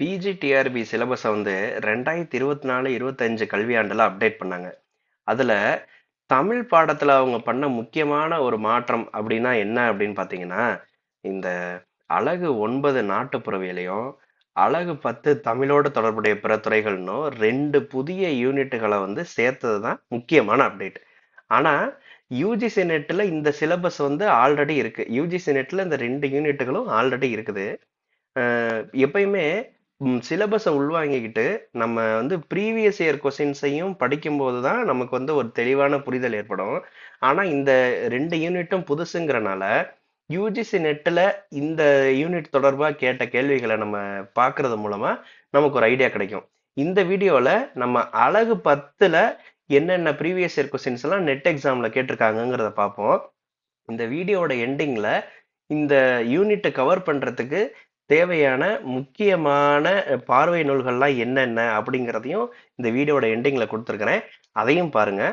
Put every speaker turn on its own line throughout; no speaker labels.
PGTRB சிலபஸை வந்து ரெண்டாயிரத்தி இருபத்தி நாலு இருபத்தஞ்சு கல்வியாண்டில் அப்டேட் பண்ணாங்க. அதில் தமிழ் பாடத்தில் அவங்க பண்ண முக்கியமான ஒரு மாற்றம் அப்படின்னா என்ன அப்படின்னு பார்த்தீங்கன்னா இந்த அழகு ஒன்பது நாட்டுப்புறவியலையும் அழகு பத்து தமிழோடு தொடர்புடைய பிற துறைகள்னும் ரெண்டு புதிய யூனிட்டுகளை வந்து சேர்த்தது தான் முக்கியமான அப்டேட் ஆனால் யூஜிசி நெட்டில் இந்த சிலபஸ் வந்து ஆல்ரெடி இருக்குது யூஜிசி நெட்டில் இந்த ரெண்டு யூனிட்டுகளும் ஆல்ரெடி இருக்குது. எப்பயுமே சிலபஸை உள்வாங்கிக்கிட்டு நம்ம வந்து ப்ரீவியஸ் இயர் கொஸ்டின்ஸையும் படிக்கும்போது தான் நமக்கு வந்து ஒரு தெளிவான புரிதல் ஏற்படும். ஆனால் இந்த ரெண்டு யூனிட்டும் புதுசுங்கிறனால யூஜிசி நெட்டில் இந்த யூனிட் தொடர்பாக கேட்ட கேள்விகளை நம்ம பார்க்கறது மூலமாக நமக்கு ஒரு ஐடியா கிடைக்கும். இந்த வீடியோவில் நம்ம அழகு பத்தில் என்னென்ன ப்ரீவியஸ் இயர் கொஸ்டின்ஸ் எல்லாம் நெட் எக்ஸாமில் கேட்டிருக்காங்கங்கிறத பார்ப்போம். இந்த வீடியோவோட எண்டிங்கில் இந்த யூனிட்டை கவர் பண்ணுறதுக்கு தேவையான முக்கியமான பார்வை நூல்கள்லாம் என்னென்ன அப்படிங்கிறதையும் இந்த வீடியோட எண்டிங்கில் கொடுத்துருக்குறேன். அதையும் பாருங்க.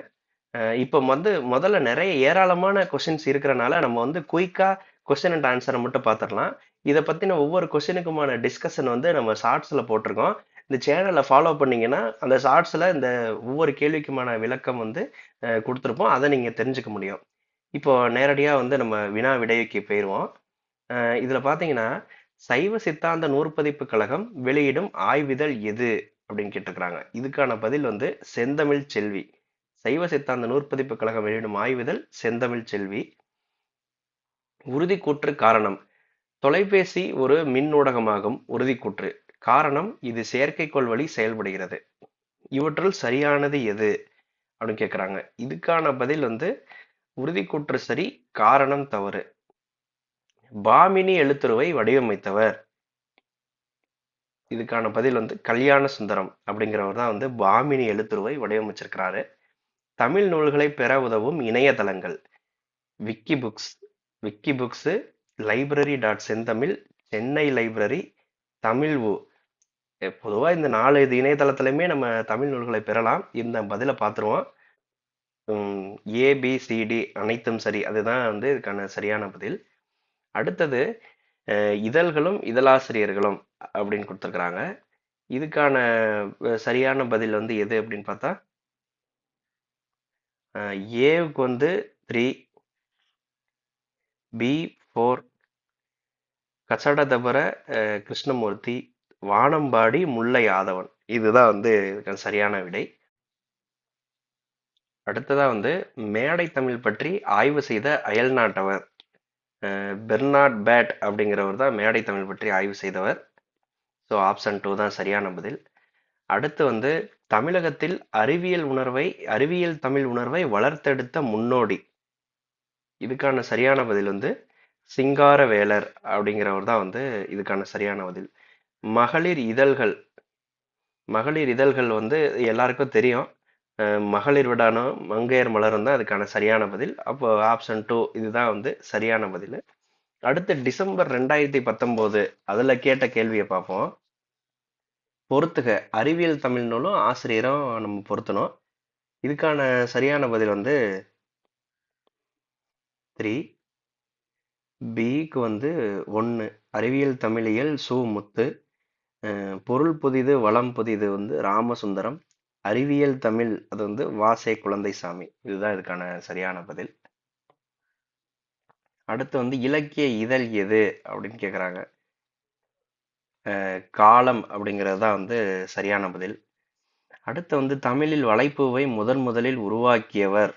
இப்போ வந்து முதல்ல நிறைய ஏராளமான கொஷின்ஸ் இருக்கிறனால நம்ம வந்து குயிக்காக கொஸ்டின் அண்ட் ஆன்சரை மட்டும் பார்த்துடலாம் இதை பற்றின ஒவ்வொரு கொஸ்டினுக்குமான டிஸ்கஷன் வந்து நம்ம ஷார்ட்ஸில் போட்டிருக்கோம். இந்த சேனலை ஃபாலோ பண்ணிங்கன்னா அந்த ஷார்ட்ஸில் இந்த ஒவ்வொரு கேள்விக்குமான விளக்கம் வந்து கொடுத்துருப்போம். அதை நீங்கள் தெரிஞ்சுக்க முடியும். இப்போ நேரடியாக வந்து நம்ம வினா விடைக்கு போயிடுவோம் இதில் பார்த்தீங்கன்னா சைவ சித்தாந்த நூற்பதிப்பு கழகம் வெளியிடும் ஆய்விதழ் எது? அப்படின்னு கேட்டிருக்கிறாங்க. இதுக்கான பதில் வந்து செந்தமிழ் செல்வி. சைவ சித்தாந்த நூற்பதிப்பு கழகம் வெளியிடும் ஆய்விதழ் செந்தமிழ் செல்வி. உறுதிக்கூற்று காரணம். தொலைபேசி ஒரு மின் ஊடகமாகும் உறுதிக்கூற்று. காரணம் இது செயற்கைக்கோள் வழி செயல்படுகிறது. இவற்றுள் சரியானது எது? அப்படின்னு கேட்குறாங்க. இதுக்கான பதில் வந்து உறுதிக்கூற்று சரி காரணம் தவறு. பாமினி எழுத்துருவை வடிவமைத்தவர். இதுக்கான பதில் வந்து கல்யாண சுந்தரம் அப்படிங்கிறவர் தான் வந்து பாமினி எழுத்துருவை வடிவமைச்சிருக்கிறாரு. தமிழ் நூல்களை பெற உதவும் இணையதளங்கள். Wikibooks wikibooks library dot Senthamizh Chennai library Tamil தமிழ்வு பொதுவாக இந்த நாலு இது இணையதளத்துலையுமே நம்ம தமிழ் நூல்களை பெறலாம். இந்த பதிலை பார்த்துருவோம். ஏபிசிடி அனைத்தும் சரி. அதுதான் வந்து இதுக்கான சரியான பதில். அடுத்தது இதழ்களும் இதழாசிரியர்களும் அப்படின்னு கொடுத்துருக்குறாங்க. இதுக்கான சரியான பதில் வந்து எது அப்படின்னு பார்த்தா ஏவுக்கு வந்து three B four Kasadathapara Krishnamurthy Vanambadi Mullai Yadavan இதுதான் வந்து இதுக்கான சரியான விடை. அடுத்ததாக வந்து மேடை தமிழ் பற்றி ஆய்வு செய்த அயல் நாட்டவர் பெர்னார்ட் பேட் அப்படிங்கிறவர் தான் மேடை தமிழ் பற்றி ஆய்வு செய்தவர். ஸோ ஆப்ஷன் டூ தான் சரியான பதில். அடுத்து வந்து தமிழகத்தில் அறிவியல் உணர்வை அறிவியல் தமிழ் உணர்வை வளர்த்தெடுத்த முன்னோடி. இதுக்கான சரியான பதில் வந்து சிங்காரவேலர் அப்படிங்கிறவர் தான் வந்து இதுக்கான சரியான பதில். மகளிர் இதழ்கள். மகளிர் இதழ்கள் வந்து எல்லாருக்கும் தெரியும். மகளிர் விடானும் மங்கையர் மலரும் தான் அதுக்கான சரியான பதில். அப்போ ஆப்ஷன் டூ இதுதான் வந்து சரியான பதில். அடுத்து டிசம்பர் ரெண்டாயிரத்தி பத்தொம்போது அதில் கேட்ட கேள்வியை பார்ப்போம். பொறுத்துக அறிவியல் தமிழ் நூலும் ஆசிரியரும் நம்ம பொருத்தணும். இதுக்கான சரியான பதில் வந்து த்ரீ பிக்கு வந்து ஒன்று அறிவியல் தமிழியல் சு முத்து. பொருள் புதிது வளம் புதிது வந்து ராமசுந்தரம். அறிவியல் தமிழ் அது வந்து வாசே குழந்தைசாமி இதுதான் இதுக்கான சரியான பதில். அடுத்து வந்து இலக்கிய இதழ் எது அப்படின்னு கேட்குறாங்க காலம் அப்படிங்கிறது தான் வந்து சரியான பதில். அடுத்து வந்து தமிழில் வலைப்பூவை முதன் முதலில் உருவாக்கியவர்.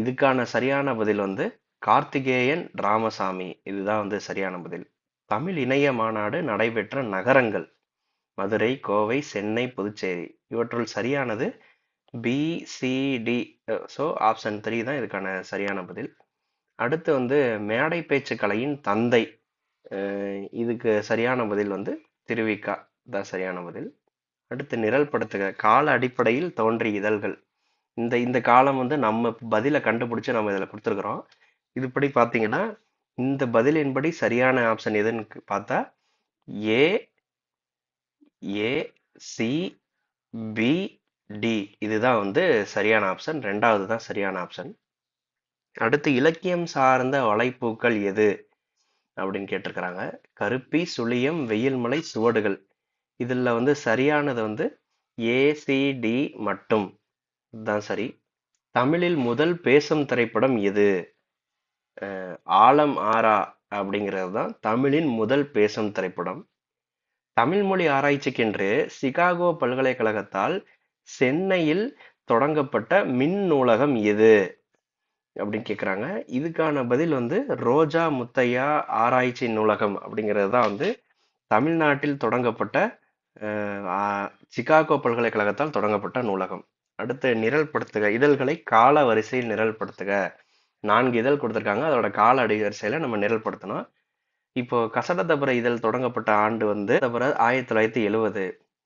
இதுக்கான சரியான பதில் வந்து கார்த்திகேயன் ராமசாமி. இதுதான் வந்து சரியான பதில். தமிழ் இணைய மாநாடு நடைபெற்ற நகரங்கள். மதுரை கோவை சென்னை புதுச்சேரி. இவற்றுள் சரியானது பிசிடி ஸோ ஆப்ஷன் த்ரீ தான் இதுக்கான சரியான பதில். அடுத்து வந்து மேடை பேச்சு கலையின் தந்தை இதுக்கு சரியான பதில் வந்து திருவிக்கா தான் சரியான பதில். அடுத்து நிரல்படுத்துக கால அடிப்படையில் தோன்றிய இதழ்கள். இந்த இந்த காலம் வந்து நம்ம பதிலை கண்டுபிடிச்சு நம்ம இதில் கொடுத்துருக்குறோம். இதுபடி பார்த்தீங்கன்னா இந்த பதிலின்படி சரியான ஆப்ஷன் எதுன்னு பார்த்தா A A C B D இதுதான் வந்து சரியான ஆப்ஷன் ரெண்டாவது தான் சரியான ஆப்ஷன் அடுத்து இலக்கியம் சார்ந்த வலைப்பூக்கள் எது? அப்படின்னு கேட்டிருக்கிறாங்க. கருப்பி சுழியம் வெயில்மலை சுவடுகள். இதில் வந்து சரியானது வந்து ஏசிடி மட்டும். தான் சரி. தமிழில் முதல் பேசும் திரைப்படம் எது? ஆலம் ஆரா அப்படிங்கிறது தான் தமிழின் முதல் பேசும் திரைப்படம். தமிழ் மொழி ஆராய்ச்சிக்கென்று சிகாகோ பல்கலைக்கழகத்தால் சென்னையில் தொடங்கப்பட்ட மின் நூலகம் எது? அப்படின்னு கேட்குறாங்க இதுக்கான பதில் வந்து ரோஜா முத்தையா ஆராய்ச்சி நூலகம் அப்படிங்கிறது தான் வந்து தமிழ்நாட்டில் தொடங்கப்பட்ட சிகாகோ பல்கலைக்கழகத்தால் தொடங்கப்பட்ட நூலகம். அடுத்து நிரல்படுத்துக இதழ்களை கால வரிசையில் நிரல்படுத்துக நான்கு இதழ் கொடுத்துருக்காங்க. அதோட கால அடிவரிசையில் நம்ம நிரல்படுத்தணும் இப்போ கசடதபுர இதழ் தொடங்கப்பட்ட ஆண்டு வந்து தபர ஆயிரத்தி தொள்ளாயிரத்தி எழுவது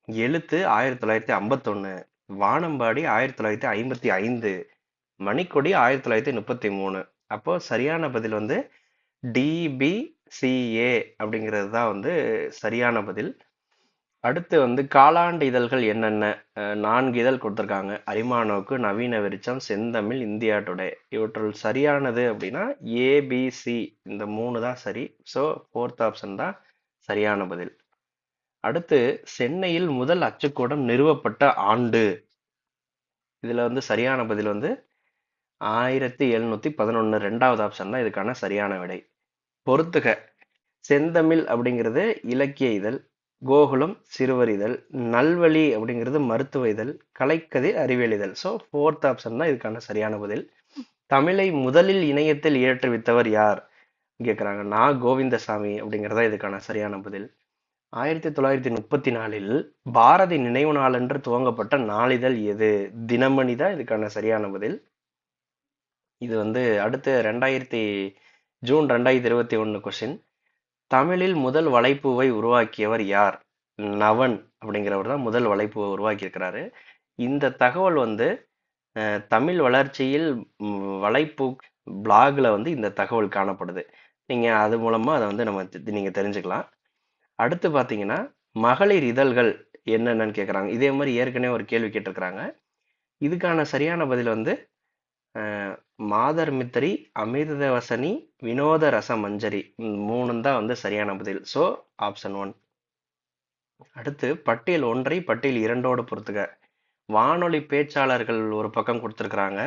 எழுத்து ஆயிரத்தி தொள்ளாயிரத்தி ஐம்பத்தொன்னு வானம்பாடி ஆயிரத்தி தொள்ளாயிரத்தி ஐம்பத்தி ஐந்து மணிக்கொடி ஆயிரத்தி தொள்ளாயிரத்தி முப்பத்தி மூணு. அப்போ சரியான பதில் வந்து டிபிசிஏ அப்படிங்கிறது தான் வந்து சரியான பதில். அடுத்து வந்து காலாண்டு இதழ்கள் என்னென்ன? நான்கு இதழ் கொடுத்துருக்காங்க. அரிமானோக்கு நவீன விருச்சம் செந்தமிழ் இந்தியா டுடே. இவற்றுள் சரியானது அப்படின்னா ஏபிசி இந்த மூணு தான் சரி. ஸோ ஃபோர்த் ஆப்ஷன் தான் சரியான பதில். அடுத்து சென்னையில் முதல் அச்சுக்கூடம் நிறுவப்பட்ட ஆண்டு. இதில் வந்து சரியான பதில் வந்து ஆயிரத்தி எழுநூற்றி பதினொன்று ரெண்டாவது ஆப்ஷன் தான் இதுக்கான சரியான விடை. பொறுத்துக. செந்தமிழ் அப்படிங்கிறது இலக்கிய இதழ். கோகுலம் சிறுவர் இதழ் நல்வழி அப்படிங்கிறது மருத்துவ இதழ் கலைக்கதிர் அறிவியல் இதழ். ஸோ ஃபோர்த் ஆப்ஷன் தான் இதுக்கான சரியான பதில். தமிழை முதலில் இணையத்தில் ஏற்றுவித்தவர் யார்? கேட்குறாங்க நா. கோவிந்தசாமி அப்படிங்கிறதா இதுக்கான சரியான பதில். ஆயிரத்தி தொள்ளாயிரத்தி முப்பத்தி நாலில் பாரதி நினைவு நாளன்று துவங்கப்பட்ட நாளிதழ் எது? தினமணி தான் இதுக்கான சரியான பதில். இது வந்து அடுத்து ரெண்டாயிரத்தி ஜூன் ரெண்டாயிரத்தி இருபத்தி ஒன்று கொஸ்டின் தமிழில் முதல் வலைப்பூவை உருவாக்கியவர் யார்? நவன் அப்படிங்கிறவர் தான் முதல் வலைப்பூவை உருவாக்கியிருக்கிறாரு. இந்த தகவல் வந்து தமிழ் வளர்ச்சியில் வலைப்பூ பிளாகில் வந்து இந்த தகவல் காணப்படுது. நீங்கள் அது மூலமாக அதை வந்து நம்ம நீங்கள் தெரிஞ்சுக்கலாம். அடுத்து பார்த்தீங்கன்னா மகளிர் இதழ்கள் என்னென்னு கேட்குறாங்க. இதே மாதிரி ஏற்கனவே ஒரு கேள்வி கேட்டிருக்கிறாங்க. இதுக்கான சரியான பதில் வந்து மாதர் மித்திரி அமிர்தவசனி வினோத ரச மஞ்சரி மூணும் தான் வந்து சரியான பதில். ஸோ ஆப்ஷன் ஒன் அடுத்து பட்டியல் ஒன்றை பட்டியல் இரண்டோடு பொறுத்துக்க வானொலி பேச்சாளர்கள் ஒரு பக்கம் கொடுத்துருக்குறாங்க.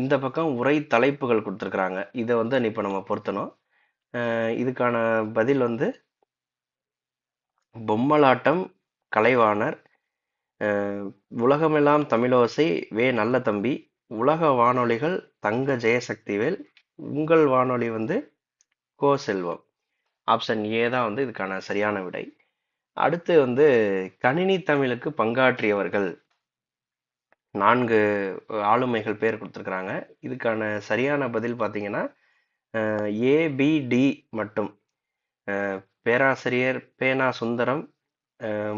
இந்த பக்கம் உரை தலைப்புகள் கொடுத்துருக்குறாங்க. இதை வந்து இப்போ நம்ம பொருத்தணும். இதுக்கான பதில் வந்து பொம்மலாட்டம் கலைவாணர் உலகமெல்லாம் தமிழோசை வே நல்ல தம்பி உலக வானொலிகள் தங்க ஜெயசக்திவேல் உங்கள் வானொலி வந்து கோ செல்வம் ஆப்ஷன் ஏ தான் வந்து இதுக்கான சரியான விடை. அடுத்து வந்து கணினி தமிழுக்கு பங்காற்றியவர்கள். நான்கு ஆளுமைகள் பேர் கொடுத்துருக்குறாங்க. இதுக்கான சரியான பதில் பார்த்தீங்கன்னா ஏபிடி மட்டும். பேராசிரியர் பேனா சுந்தரம்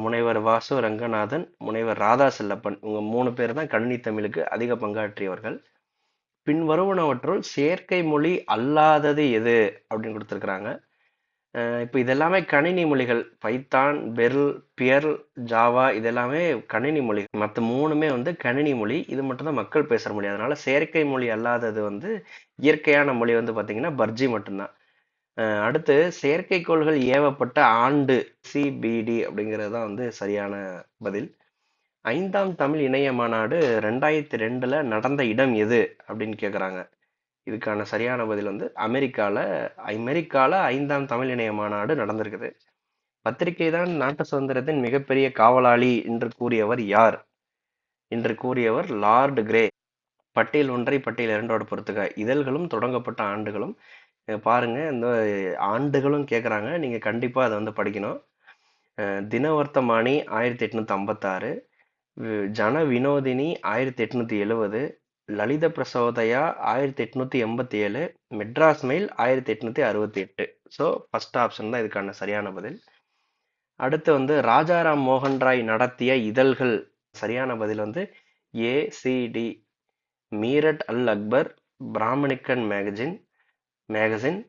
முனைவர் வாசு ரங்கநாதன் முனைவர் ராதா செல்லப்பன் இவங்க மூணு பேர் தான் கணினி தமிழுக்கு அதிக பங்காற்றியவர்கள். பின்வருவனவற்றுள் செயற்கை மொழி அல்லாதது எது அப்படின்னு கொடுத்துருக்குறாங்க. இப்போ இதெல்லாமே கணினி மொழிகள் பைத்தான் பெர்ல் பியர்ல் ஜாவா இதெல்லாமே கணினி மொழி. மற்ற மூணுமே வந்து கணினி மொழி. இது மட்டும்தான் மக்கள் பேசுகிற மொழி. அதனால செயற்கை மொழி அல்லாதது வந்து இயற்கையான மொழி வந்து பார்த்தீங்கன்னா பர்ஜி மட்டும்தான். அடுத்து செயற்கைக்கோள்கள் ஏவப்பட்ட ஆண்டு சிபிடி அப்படிங்கிறது தான் வந்து சரியான பதில். ஐந்தாம் தமிழ் இணைய மாநாடு ரெண்டாயிரத்தி ரெண்டுல நடந்த இடம் எது அப்படின்னு கேட்குறாங்க இதுக்கான சரியான பதில் வந்து அமெரிக்கால அமெரிக்கால ஐந்தாம் தமிழ் இணைய மாநாடு நடந்திருக்குது. பத்திரிகை தான் நாட்டு சுதந்திரத்தின் மிகப்பெரிய காவலாளி என்று கூறியவர் யார்? என்று கூறியவர் லார்டு கிரே. பட்டியல் ஒன்றை பட்டியல் இரண்டோட பொறுத்துக. இதழ்களும் தொடங்கப்பட்ட ஆண்டுகளும் பாருங்க இந்த ஆண்டுகளும் கேட்குறாங்க நீங்கள் கண்டிப்பாக அதை வந்து படிக்கணும். தினவர்த்தமானி ஆயிரத்தி எட்நூற்றி ஐம்பத்தாறு ஜன வினோதினி ஆயிரத்தி எட்நூற்றி எழுவது லலித பிரசோதயா ஆயிரத்தி எட்நூற்றி எண்பத்தி ஏழு மெட்ராஸ் மெயில் ஆயிரத்தி எட்நூற்றி அறுபத்தி எட்டு. ஸோ ஃபஸ்ட் ஆப்ஷன் தான் இதுக்கான சரியான பதில். அடுத்து வந்து ராஜாராம் மோகன் ராய் நடத்திய இதழ்கள். சரியான பதில் வந்து ஏசிடி மீரட் அல் Akbar Brahmanical magazine magazine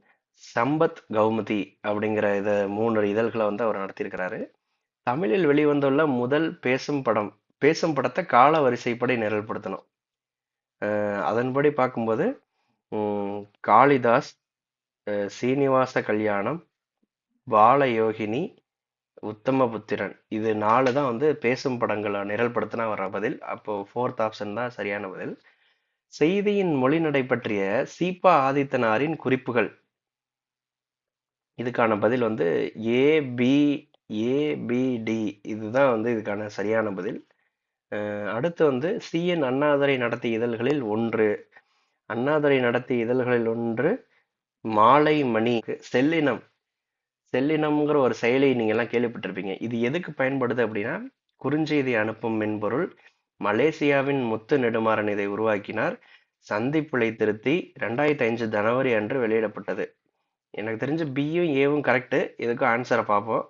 Sambad Kaumudi அப்படிங்கிற இதை மூன்று இதழ்களை வந்து அவர் நடத்தியிருக்கிறாரு. தமிழில் வெளிவந்துள்ள முதல் பேசும் படம் பேசும் படத்தை கால வரிசைப்படி நிரல்படுத்தணும். அதன்படி பார்க்கும்போது காளிதாஸ் சீனிவாச கல்யாணம் பாலயோகினி உத்தமபுத்திரன் இது நாலு தான் வந்து பேசும் படங்களை நிரல்படுத்தினா வர பதில். அப்போது ஃபோர்த் ஆப்ஷன் தான் சரியான பதில். செய்தியின் மொழிநடை பற்றிய சீபா ஆதித்தனாரின் குறிப்புகள். இதுக்கான பதில் வந்து ஏபி ஏபிடி இதுதான் வந்து இதுக்கான சரியான பதில். அடுத்து வந்து சிஎன் அண்ணாதுரை நடத்திய இதழ்களில் ஒன்று. அண்ணாதுரை நடத்திய இதழ்களில் ஒன்று மாலை மணி. செல்லினம். செல்லினம்ங்கிற ஒரு செயலை நீங்க எல்லாம் கேள்விப்பட்டிருப்பீங்க. இது எதுக்கு பயன்படுது அப்படின்னா குறுஞ்செய்தி அனுப்பும் மென்பொருள் மலேசியாவின் முத்து நெடுமாறன் இதை உருவாக்கினார். சந்திப்பிழை திருத்தி ரெண்டாயிரத்தி அஞ்சு ஜனவரி அன்று வெளியிடப்பட்டது. எனக்கு தெரிஞ்சு பியும் ஏவும் கரெக்டு இதுக்கும் ஆன்சரை பார்ப்போம்.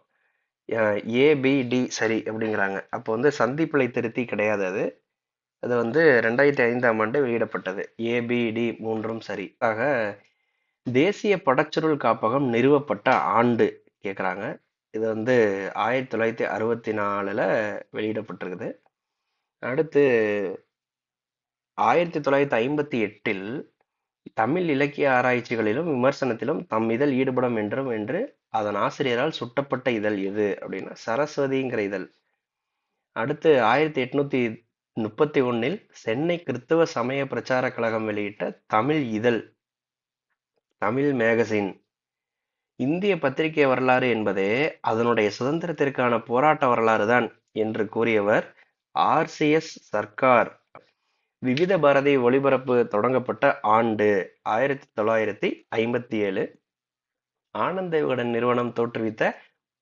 ஏபிடி சரி அப்படிங்கிறாங்க. அப்போ வந்து சந்திப்பிழை திருத்தி கிடையாது அது. அது வந்து ரெண்டாயிரத்தி ஐந்தாம் ஆண்டு வெளியிடப்பட்டது. ஏபிடி மூன்றும் சரி. ஆக தேசிய படச்சுருள் காப்பகம் நிறுவப்பட்ட ஆண்டு கேட்குறாங்க. இது வந்து ஆயிரத்தி தொள்ளாயிரத்தி அறுபத்தி நாலில் வெளியிடப்பட்டிருக்குது. அடுத்து ஆயிரத்தி தொள்ளாயிரத்தி ஐம்பத்தி எட்டில் தமிழ் இலக்கிய ஆராய்ச்சிகளிலும் விமர்சனத்திலும் தம் இதழ் ஈடுபடும் என்றும் என்று அதன் ஆசிரியரால் சுட்டப்பட்ட இதழ் எது அப்படின்னா சரஸ்வதிங்கிற இதழ். அடுத்து ஆயிரத்தி எட்நூத்தி முப்பத்தி ஒன்னில் சென்னை கிறிஸ்தவ சமய பிரச்சார கழகம் வெளியிட்ட தமிழ் இதழ் தமிழ் மேகசின். இந்திய பத்திரிகை வரலாறு என்பதே அதனுடைய சுதந்திரத்திற்கான போராட்ட வரலாறு தான் என்று கூறியவர் ஆர்சிஎஸ் சர்க்கார் விவித பாரதி ஒளிபரப்பு தொடங்கப்பட்ட ஆண்டு ஆயிரத்தி தொள்ளாயிரத்தி ஐம்பத்தி ஏழு. ஆனந்த விகடன் நிறுவனம் தோற்றுவித்த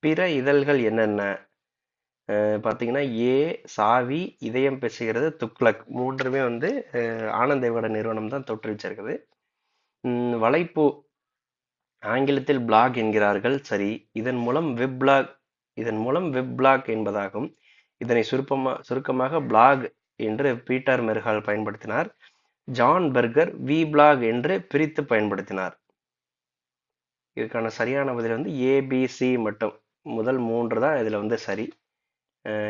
பிற இதழ்கள் என்னென்ன? பார்த்தீங்கன்னா ஏ சாவி இதயம் பேசுகிறது துக்ளக் மூன்றுமே வந்து ஆனந்த விகடன் நிறுவனம் தான் தோற்றுவிச்சிருக்குது. வலைப்பு வலைப்பூ ஆங்கிலத்தில் பிளாக் என்கிறார்கள். சரி இதன் மூலம் வெப் பிளாக் இதன் மூலம் வெப் பிளாக் என்பதாகும். இதனை சுருப்பமா சுருக்கமாக பிளாக் என்று பீட்டர் மெர்ஹால் பயன்படுத்தினார். ஜான் பெர்கர் வி பிளாக் என்று பிரித்து பயன்படுத்தினார். இதுக்கான சரியான பதில் வந்து ஏபிசி மட்டும். முதல் மூன்று தான் இதில் வந்து சரி.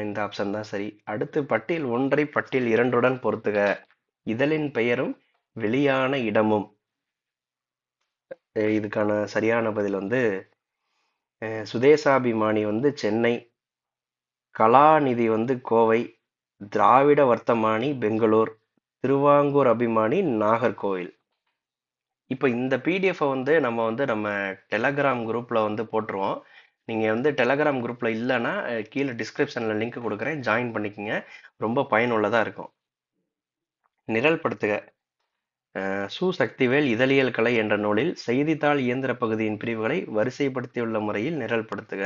இந்த ஆப்ஷன் தான் சரி. அடுத்து பட்டியல் ஒன்றை பட்டியல் இரண்டுடன் பொறுத்துக இதழின் பெயரும் வெளியான இடமும். இதுக்கான சரியான பதில் வந்து சுதேசாபிமானி வந்து சென்னை. கலாநிதி வந்து கோவை திராவிட வர்த்தமானி பெங்களூர் திருவாங்கூர் அபிமானி நாகர்கோவில். இப்போ இந்த பிடிஎஃப்பை வந்து நம்ம வந்து நம்ம டெலகிராம் குரூப்பில் வந்து போட்டுருவோம். நீங்கள் வந்து டெலகிராம் குரூப்பில் இல்லைன்னா கீழே டிஸ்கிரிப்ஷனில் லிங்க் கொடுக்குறேன். ஜாயின் பண்ணிக்கங்க. ரொம்ப பயனுள்ளதாக இருக்கும். நிரல்படுத்துக அஹ் சு சக்திவேல் இதழியல் கலை என்ற நூலில் செய்தித்தாள் இயந்திர பகுதியின் பிரிவுகளை வரிசைப்படுத்தியுள்ள முறையில் நிரல்படுத்துக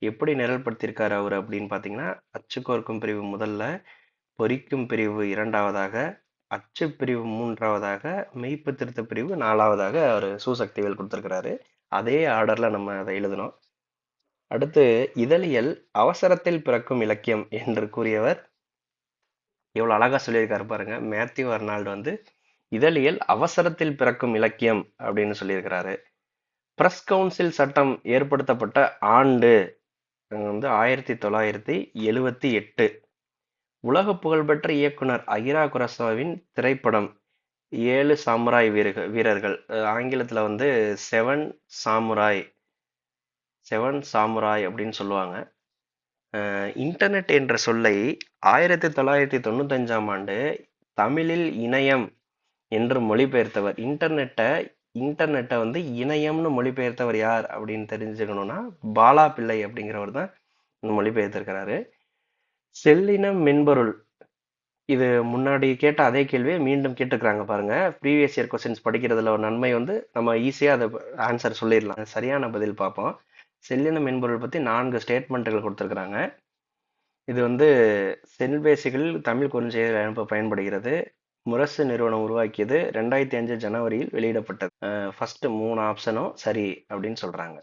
எப்படி நிரல்படுத்தியிருக்காரு அவர் அப்படின்னு பார்த்தீங்கன்னா அச்சுக்கோர்க்கும் பிரிவு முதல்ல பொறிக்கும் பிரிவு இரண்டாவதாக அச்சு பிரிவு மூன்றாவதாக மெய்ப்பு திருத்த பிரிவு நாலாவதாக அவர் சூசக்திவேல் கொடுத்துருக்கிறாரு. அதே ஆர்டரில் நம்ம அதை எழுதணும். அடுத்து இதழியல் அவசரத்தில் பிறக்கும் இலக்கியம் என்று கூறியவர். இவ்வளோ அழகாக சொல்லியிருக்காரு பாருங்க. மேத்யூ அர்னால்டு வந்து இதழியல் அவசரத்தில் பிறக்கும் இலக்கியம் அப்படின்னு சொல்லியிருக்கிறாரு. பிரஸ் கவுன்சில் சட்டம் ஏற்படுத்தப்பட்ட ஆண்டு வந்து ஆயிரத்தி தொள்ளாயிரத்தி எழுவத்தி எட்டு. உலக புகழ்பெற்ற இயக்குனர் அகிரா குரசாவின் திரைப்படம் ஏழு சாமுராய் வீரர்கள். வீரர்கள் ஆங்கிலத்தில் வந்து செவன் சாமுராய் செவன் சாமுராய் அப்படின்னு சொல்லுவாங்க. இன்டர்நெட் என்ற சொல்லை ஆயிரத்தி தொள்ளாயிரத்தி தொண்ணூத்தஞ்சாம் ஆண்டு தமிழில் இணையம் என்று மொழிபெயர்த்தவர். இன்டர்நெட்டை இன்டர்நெட்டை வந்து இணையம்னு மொழிபெயர்த்தவர் யார் அப்படின்னு தெரிஞ்சுக்கணும்னா பாலா பிள்ளை அப்படிங்கிறவர் தான் இந்த மொழிபெயர்த்திருக்கிறாரு. செல்லினம் மென்பொருள். இது முன்னாடி கேட்ட அதே கேள்வியை மீண்டும் கேட்டுக்கிறாங்க பாருங்க. ப்ரீவியஸ் இயர் கொஸ்டின்ஸ் படிக்கிறதுல ஒரு நன்மை வந்து நம்ம ஈஸியாக அதை ஆன்சர் சொல்லிடலாம். சரியான பதில் பார்ப்போம். செல்லின மென்பொருள் பற்றி நான்கு ஸ்டேட்மெண்ட்டுகள் கொடுத்துருக்குறாங்க. இது வந்து செல்பேசிகளில் தமிழ் குறுஞ்செய்தி அனுப்ப பயன்படுகிறது. முரசு நிறுவனம் உருவாக்கியது ரெண்டாயிரத்தி அஞ்சு ஜனவரியில் வெளியிடப்பட்டது. ஃபஸ்ட்டு மூணு ஆப்ஷனும் சரி அப்படின்னு சொல்கிறாங்க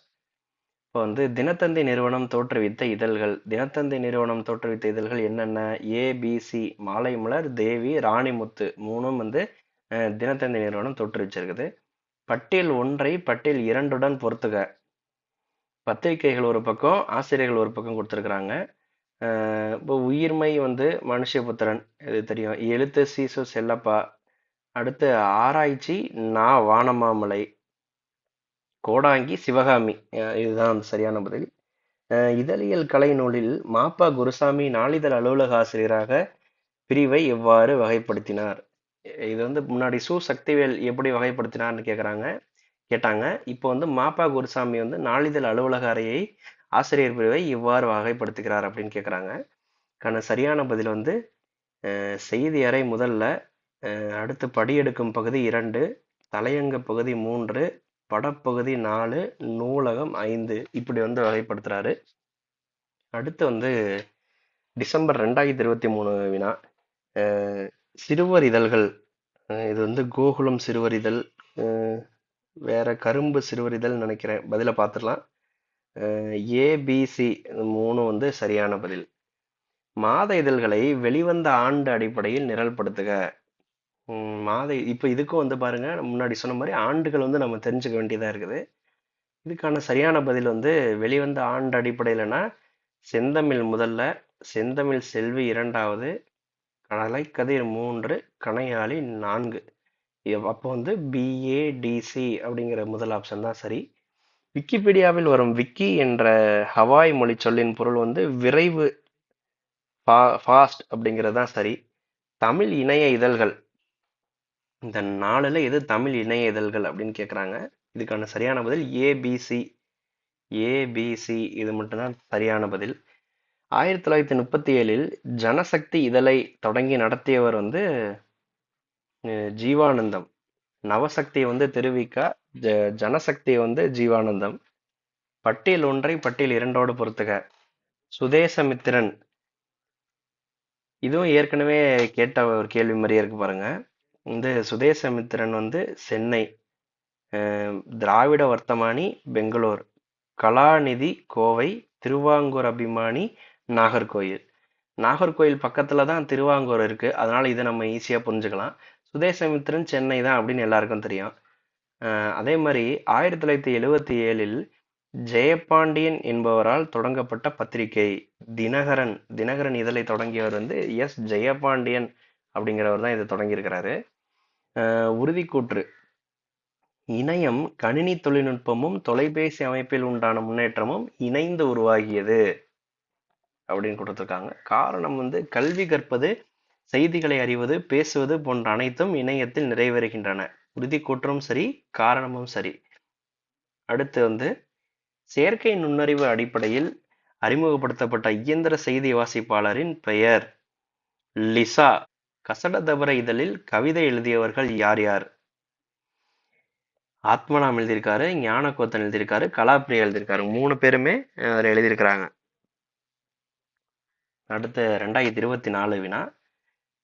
இப்போ வந்து தினத்தந்தி நிறுவனம் தோற்றுவித்த இதழ்கள் தினத்தந்தி நிறுவனம் தோற்றுவித்த இதழ்கள் என்னென்ன? ஏபிசி மாலை மலர் தேவி ராணிமுத்து மூணும் வந்து தினத்தந்தி நிறுவனம் தோற்றுவிச்சிருக்குது. பட்டியல் ஒன்றை பட்டியல் இரண்டுடன் பொறுத்துக. பத்திரிகைகள் ஒரு பக்கம் ஆசிரியர்கள் ஒரு பக்கம் கொடுத்துருக்குறாங்க. இப்போ உயிர்மை வந்து மனுஷபுத்திரன். இது தெரியும். எழுத்து சீசு செல்லப்பா. அடுத்து ஆராய்ச்சி நா வானமாமலை. கோடாங்கி சிவகாமி. இதுதான் சரியான பதில். இதழியல் கலை நூலில் மாப்பா குருசாமி நாளிதழ் அலுவலக ஆசிரியராக பிரிவை எவ்வாறு வகைப்படுத்தினார்? இது வந்து முன்னாடி சு சக்திவேல் எப்படி வகைப்படுத்தினார்னு கேட்குறாங்க கேட்டாங்க. இப்போ வந்து மாப்பா குருசாமி வந்து நாளிதழ் அலுவலக அறையை ஆசிரியர் பிரிவை இவ்வாறு வகைப்படுத்துகிறார் அப்படின்னு கேட்குறாங்க கான சரியான பதில் வந்து செய்தி அறை முதல்ல அடுத்து படியெடுக்கும் பகுதி இரண்டு தலையங்க பகுதி மூன்று படப்பகுதி நாலு நூலகம் ஐந்து இப்படி வந்து வகைப்படுத்துகிறாரு அடுத்து வந்து டிசம்பர் ரெண்டாயிரத்தி இருபத்தி மூணு வினா சிறுவர் இதழ்கள் இது வந்து கோகுலம் சிறுவர் இதழ் வேற கரும்பு சிறுவர் இதழ் நினைக்கிறேன் பதில பார்த்துடலாம் ஏபிசி மூணு வந்து சரியான பதில். மாத இதழ்களை வெளிவந்த ஆண்டு அடிப்படையில் நிரல்படுத்துக. மாத இப்போ இதுக்கும் வந்து பாருங்க முன்னாடி சொன்ன மாதிரி ஆண்டுகள் வந்து நம்ம தெரிஞ்சுக்க வேண்டியதாக இருக்குது. இதுக்கான சரியான பதில் வந்து வெளிவந்த ஆண்டு அடிப்படையிலனா செந்தமிழ் முதல்ல செந்தமிழ் செல்வி இரண்டாவது கலைக்கதிர் மூன்று கணையாளி நான்கு. அப்போ வந்து பிஏடிசி அப்படிங்கிற முதல் ஆப்ஷன் தான் சரி. விக்கிபீடியாவில் வரும் விக்கி என்ற ஹவாய் மொழி சொல்லின் பொருள் வந்து விரைவு ஃபாஸ்ட் அப்படிங்கிறது தான் சரி. தமிழ் இணைய இதழ்கள். இந்த நாளில் எது தமிழ் இணைய இதழ்கள் அப்படின்னு கேட்குறாங்க இதுக்கான சரியான பதில் ஏபிசி ஏபிசி இது மட்டும்தான் சரியான பதில். ஆயிரத்தி தொள்ளாயிரத்தி முப்பத்தி ஏழில் ஜனசக்தி இதழை தொடங்கி நடத்தியவர் வந்து ஜீவானந்தம். நவசக்தியை வந்து தெரிவிக்க ஜ வந்து ஜீவானந்தம். பட்டியல் ஒன்றை பட்டியல் இரண்டோடு பொறுத்துக சுதேசமித்திரன். இதுவும் ஏற்கனவே கேட்ட ஒரு கேள்வி மாதிரியே இருக்கு பாருங்க. வந்து சுதேசமித்திரன் வந்து சென்னை திராவிட வர்த்தமானி பெங்களூர். கலாநிதி கோவை திருவாங்கூர் அபிமானி நாகர்கோயில். நாகர்கோயில் பக்கத்துல தான் திருவாங்கூர் இருக்கு. அதனால இதை நம்ம ஈஸியா புரிஞ்சுக்கலாம். சுதேசமித்திரன் சென்னை தான் அப்படின்னு எல்லாருக்கும் தெரியும். அதே மாதிரி ஆயிரத்தி தொள்ளாயிரத்தி எழுவத்தி ஏழில் ஜெயபாண்டியன் என்பவரால் தொடங்கப்பட்ட பத்திரிகை தினகரன். தினகரன் இதழை தொடங்கியவர் வந்து எஸ். ஜெயபாண்டியன் அப்படிங்கிறவர் தான் இதை தொடங்கியிருக்கிறாரு. உறுதிக்கூற்று. இணையம் கணினி தொழில்நுட்பமும் தொலைபேசி அமைப்பில் உண்டான முன்னேற்றமும் இணைந்து உருவாகியது அப்படின்னு கொடுத்துருக்காங்க. காரணம் வந்து கல்வி கற்பது செய்திகளை அறிவது பேசுவது போன்ற அனைத்தும் இணையத்தில் நிறைவேறுகின்றன. உறுதிக்கூற்றும் சரி காரணமும் சரி. அடுத்து வந்து செயற்கை நுண்ணறிவு அடிப்படையில் அறிமுகப்படுத்தப்பட்ட இயந்திர செய்தி வாசிப்பாளரின் பெயர் லிசா. கசடதபர இதழில் கவிதை எழுதியவர்கள் யார் யார்? ஆத்மனாம் எழுதியிருக்காரு ஞானகோத்தன் எழுதியிருக்காரு கலாப்ரியா எழுதியிருக்காரு. மூணு பேருமே அவர் எழுதியிருக்கிறாங்க. அடுத்து ரெண்டாயிரத்தி இருபத்தி நாலு வினா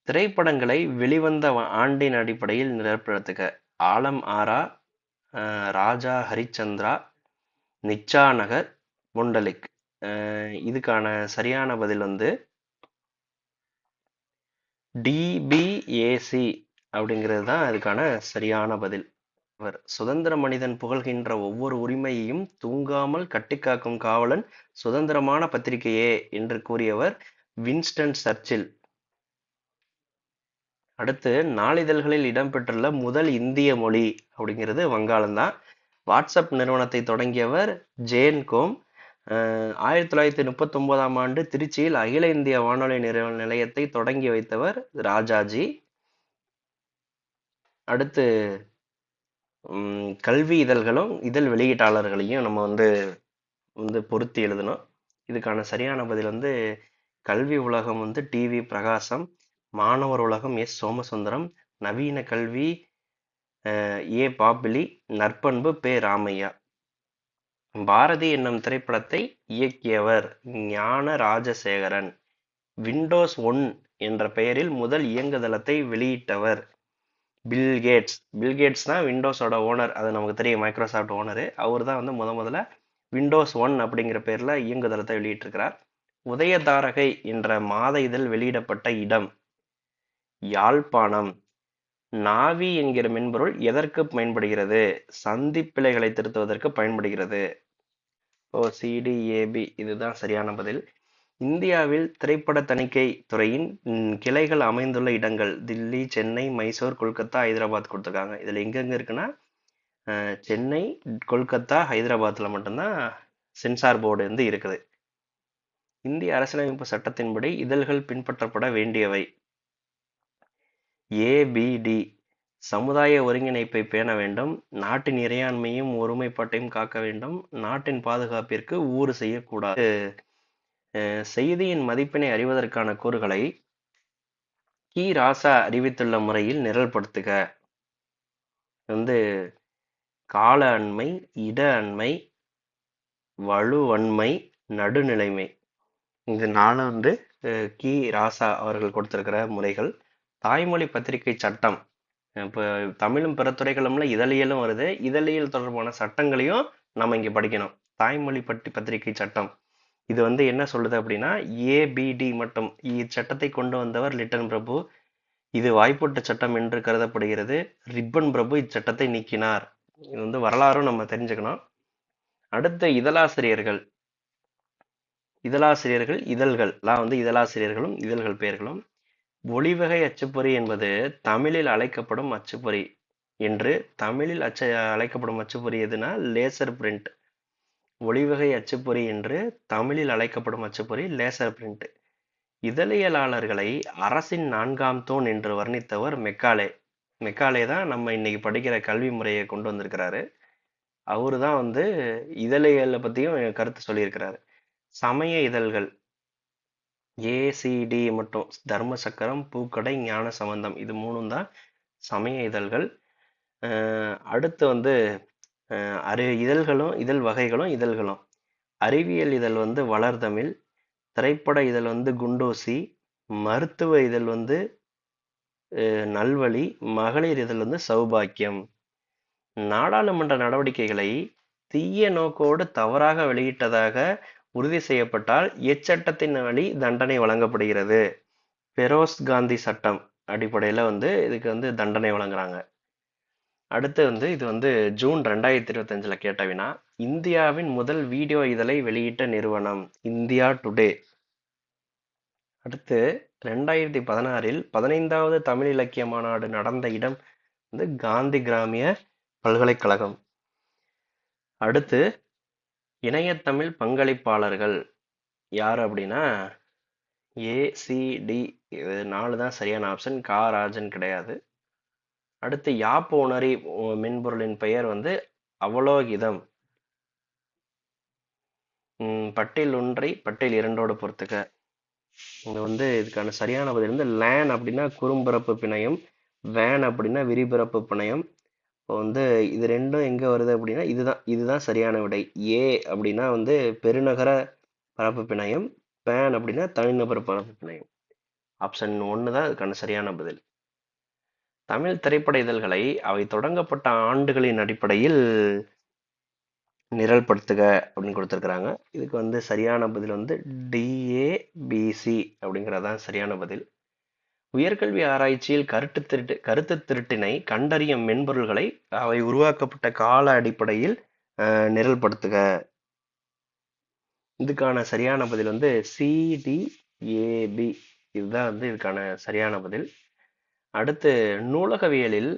திரைப்படங்களை வெளிவந்த ஆண்டின் அடிப்படையில் நிரப்படுத்துக ஆலம் ஆரா ராஜா ஹரிச்சந்திரா நிச்சா நகர் முண்டலிக். இதுக்கான சரியான பதில் வந்து டிபிஏசி அப்படிங்கிறது தான் அதுக்கான சரியான பதில். அவர் சுதந்திர மனிதன் புகழ்கின்ற ஒவ்வொரு உரிமையையும் தூங்காமல் கட்டிக்காக்கும் காவலன் சுதந்திரமான பத்திரிகையே என்று கூறியவர் வின்ஸ்டன் சர்ச்சில். அடுத்து நாளிதழ்களில் இடம்பெற்றுள்ள முதல் இந்திய மொழி அப்படிங்கிறது வங்காளம் தான். வாட்ஸ்அப் நிறுவனத்தை தொடங்கியவர் ஜேன் கோம். ஆயிரத்தி தொள்ளாயிரத்தி முப்பத்தி ஒன்பதாம் ஆண்டு திருச்சியில் அகில இந்திய வானொலி நிறுவ நிலையத்தை தொடங்கி வைத்தவர் ராஜாஜி. அடுத்து கல்வி இதழ்களும் இதழ் வெளியீட்டாளர்களையும் நம்ம வந்து வந்து பொருத்தி எழுதணும். இதுக்கான சரியான பதில் வந்து கல்வி உலகம் வந்து டிவி பிரகாசம். மாணவர் உலகம் எஸ் சோமசுந்தரம் நவீன கல்வி ஏ பாப்பிலி நற்பண்பு பே ராமையா. பாரதி என்னும் திரைப்படத்தை இயக்கியவர் ஞான ராஜசேகரன். விண்டோஸ் ஒன் என்ற பெயரில் முதல் இயங்குதளத்தை வெளியிட்டவர் பில் கேட்ஸ். பில் கேட்ஸ் தான் விண்டோஸோட ஓனர். அது நமக்கு தெரியும் மைக்ரோசாஃப்ட் ஓனரு. அவர் தான் வந்து முத முதல்ல விண்டோஸ் ஒன் அப்படிங்கிற பேரில் இயங்குதளத்தை வெளியிட்டிருக்கிறார். உதயதாரகை என்ற மாத இதழ் வெளியிடப்பட்ட இடம். யாழ்ப்பாணம். நாவி என்கிற மென்பொருள் எதற்கு பயன்படுகிறது? சந்திப்பிழைகளை திருத்துவதற்கு பயன்படுகிறது. ஓ சிடிஏபி இதுதான் சரியான பதில். இந்தியாவில் திரைப்பட தணிக்கை துறையின் கிளைகள் அமைந்துள்ள இடங்கள் தில்லி சென்னை மைசூர் கொல்கத்தா ஹைதராபாத் கொடுத்துருக்காங்க. இதில் எங்கெங்கே இருக்குன்னா சென்னை கொல்கத்தா ஹைதராபாத்தில் மட்டும்தான் சென்சார் போர்டு வந்து இருக்குது. இந்திய அரசியலமைப்பு சட்டத்தின்படி இதழ்கள் பின்பற்றப்பட வேண்டியவை. ஏபிடி சமுதாய ஒருங்கிணைப்பை பேண வேண்டும். நாட்டின் இறையாண்மையும் ஒருமைப்பாட்டையும் காக்க வேண்டும். நாட்டின் பாதுகாப்பிற்கு ஊறு செய்யக்கூடாது. செய்தியின் மதிப்பினை அறிவதற்கான கூறுகளை கி. ராசா அறிவித்துள்ள முறையில் நிரல்படுத்துக. வந்து கால அண்மை இட அண்மை வலுவன்மை நடுநிலைமை. இது நானும் வந்து கி. ராசா அவர்கள் கொடுத்திருக்கிற முறைகள். தாய்மொழி பத்திரிகை சட்டம். இப்போ தமிழும் பிற துறைகளும்ல இதழியலும் வருது. இதழியல் தொடர்பான சட்டங்களையும் நம்ம இங்கே படிக்கணும். தாய்மொழி பற்றி பத்திரிகை சட்டம். இது வந்து என்ன சொல்லுது அப்படின்னா ஏபிடி மட்டும். இச்சட்டத்தை கொண்டு வந்தவர் லிட்டன் பிரபு. இது வாய்ப்பூட்ட சட்டம் என்று கருதப்படுகிறது. ரிப்பன் பிரபு இச்சட்டத்தை நீக்கினார். இது வந்து வரலாறும் நம்ம தெரிஞ்சுக்கணும். அடுத்த இதழாசிரியர்கள். இதழாசிரியர்கள் இதழ்கள்லாம் வந்து இதழாசிரியர்களும் இதழ்கள் பெயர்களும். ஒளிவகை அச்சுப்பொறி என்பது தமிழில் அழைக்கப்படும் அச்சுப்பொறி. என்று தமிழில் அச்ச அழைக்கப்படும் அச்சுப்பொறி எதுனா லேசர் பிரிண்ட். ஒளிவகை அச்சுப்பொறி என்று தமிழில் அழைக்கப்படும் அச்சுப்பொறி லேசர் பிரிண்ட். இதழியலாளர்களை அரசின் நான்காம் தூண் என்று வர்ணித்தவர் மெக்காலே. மெக்காலே தான் நம்ம இன்னைக்கு படிக்கிற கல்வி முறையை கொண்டு வந்திருக்கிறாரு. அவரு தான் வந்து இதழியலை பற்றியும் கருத்து சொல்லியிருக்கிறாரு. சமய இதழ்கள் ஏசிடி மட்டும். தர்ம சக்கரம் பூக்கடை ஞான சம்பந்தம். இது மூணும் தான் சமய இதழ்கள். அடுத்து வந்து அறி இதழ்களும் இதழ் வகைகளும் இதழ்களும். அறிவியல் இதழ் வந்து வளர்தமிழ் திரைப்பட இதழ் வந்து குண்டோசி. மருத்துவ இதழ் வந்து அஹ் நல்வழி. மகளிர் இதழ் வந்து சௌபாக்கியம். நாடாளுமன்ற நடவடிக்கைகளை தீய நோக்கோடு தவறாக வெளியிட்டதாக உறுதி செய்யப்பட்டால் எச்சட்டத்தின் வழி தண்டனை வழங்கப்படுகிறது. பெரோஸ் காந்தி சட்டம் அடிப்படையில் வந்து இதுக்கு வந்து தண்டனை வழங்குறாங்க. அடுத்து வந்து இது வந்து ஜூன் ரெண்டாயிரத்தி இருபத்தஞ்சில் கேட்டவினா இந்தியாவின் முதல் வீடியோ இதழை வெளியிட்ட நிறுவனம் இந்தியா டுடே. அடுத்து ரெண்டாயிரத்தி பதினாறில் பதினைந்தாவது தமிழ் இலக்கிய மாநாடு நடந்த இடம் வந்து காந்தி கிராமிய பல்கலைக்கழகம். அடுத்து இணையத்தமிழ் பங்களிப்பாளர்கள் யார் அப்படின்னா ஏசிடி இது நாலு தான் சரியான ஆப்ஷன் கா ராஜன் கிடையாது. அடுத்து யாப்பு உணரி மென்பொருளின் பெயர் வந்து அவலோகிதம். ம், பட்டியல் ஒன்றை பட்டியல் இரண்டோடு பொறுத்துக்க இங்கே வந்து இதுக்கான சரியான பதில் வந்து லேன் அப்படின்னா குறும்பிறப்பு பிணையம் வேன் அப்படின்னா விரிபிறப்பு பிணையம் இப்போ வந்து இது ரெண்டும் எங்கே வருது அப்படின்னா இதுதான் இதுதான் சரியான விடை. ஏ அப்படின்னா வந்து பெருநகர பரப்பு பிணையம் பேன் அப்படின்னா தனிநபர் பரப்பு பிணையம். ஆப்ஷன் ஒன்று தான் அதுக்கான சரியான பதில். தமிழ் திரைப்பட இதழ்களை அவை தொடங்கப்பட்ட ஆண்டுகளின் அடிப்படையில் நிரல்படுத்துக அப்படின்னு கொடுத்துருக்குறாங்க. இதுக்கு வந்து சரியான பதில் வந்து டிஏபிசி அப்படிங்கிறதான் சரியான பதில். உயர்கல்வி ஆராய்ச்சியில் கருத்து திருட்டு கருத்து திருட்டினை கண்டறியும் மென்பொருள்களை அவை உருவாக்கப்பட்ட கால அடிப்படையில் நிரல்படுத்துக. இதுக்கான சரியான பதில் வந்து சிடிஏபி இதுதான் வந்து இதுக்கான சரியான பதில். அடுத்து நூலகவியலில்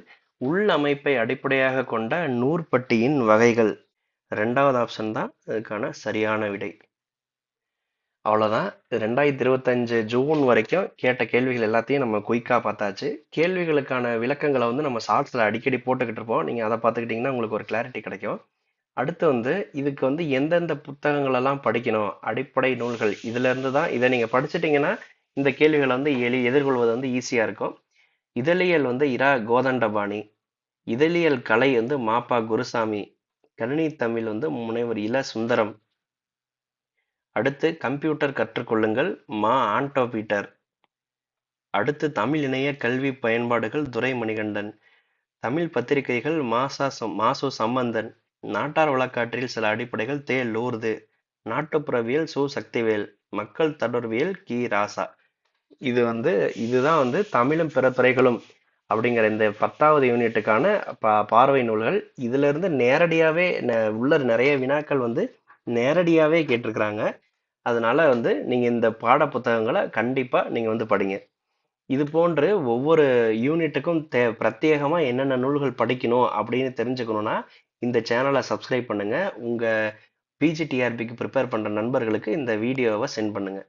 உள்ளமைப்பை அடிப்படையாக கொண்ட நூற்பட்டியின் வகைகள். ரெண்டாவது ஆப்ஷன் தான் இதுக்கான சரியான விடை. அவ்வளோதான் ரெண்டாயிரத்தி இருபத்தஞ்சு ஜூன் வரைக்கும் கேட்ட கேள்விகள் எல்லாத்தையும் நம்ம குயிக்காக பார்த்தாச்சு. கேள்விகளுக்கான விளக்கங்களை வந்து நம்ம ஷார்ட்ஸில் அடிக்கடி போட்டுக்கிட்டு இருப்போம். நீங்கள் அதை பார்த்துக்கிட்டிங்கன்னா உங்களுக்கு ஒரு கிளாரிட்டி கிடைக்கும். அடுத்து வந்து இதுக்கு வந்து எந்தெந்த புத்தகங்களெல்லாம் படிக்கணும்? அடிப்படை நூல்கள். இதுலேருந்து தான் இதை நீங்கள் படிச்சிட்டிங்கன்னா இந்த கேள்விகளை வந்து எளி எதிர்கொள்வது வந்து ஈஸியாக இருக்கும். இதழியல் வந்து இரா கோதண்டபாணி. இதழியல் கலை வந்து மாப்பா குருசாமி. கணினி தமிழ் வந்து முனைவர் இல சுந்தரம் அடுத்து கம்ப்யூட்டர் கற்றுக்கொள்ளுங்கள். மா ஆண்டோ பீட்டர். அடுத்து தமிழ் இணைய கல்வி பயன்பாடுகள் துரை மணிகண்டன் தமிழ் பத்திரிகைகள் மாசா சம்- மாசு சம்பந்தன். நாட்டார் வழக்காற்றில் சில அடிப்படைகள் தே லூர்து. நாட்டுப்புறவியல் சு சக்திவேல். மக்கள் தொடர்பியல் கி ராசா. இது வந்து இதுதான் வந்து தமிழும் பிற துறைகளும் அப்படிங்கிற இந்த பத்தாவது யூனிட்டுக்கான பா பார்வை நூல்கள். இதுலேருந்து நேரடியாகவே உள்ள நிறைய வினாக்கள் வந்து நேரடியாகவே கேட்டிருக்கிறாங்க. அதனால வந்து நீங்கள் இந்த பாட புத்தகங்களை கண்டிப்பாக நீங்கள் வந்து படிங்க. இது போன்று ஒவ்வொரு யூனிட்டுக்கும் தே பிரத்யேகமாக என்னென்ன நூல்கள் படிக்கணும் அப்படின்னு தெரிஞ்சுக்கணும்னா இந்த சேனலை சப்ஸ்கிரைப் பண்ணுங்கள் உங்கள் பிஜிடிஆர்பிக்கு ப்ரிப்பேர் பண்ணுற நண்பர்களுக்கு இந்த வீடியோவை சென்ட் பண்ணுங்கள்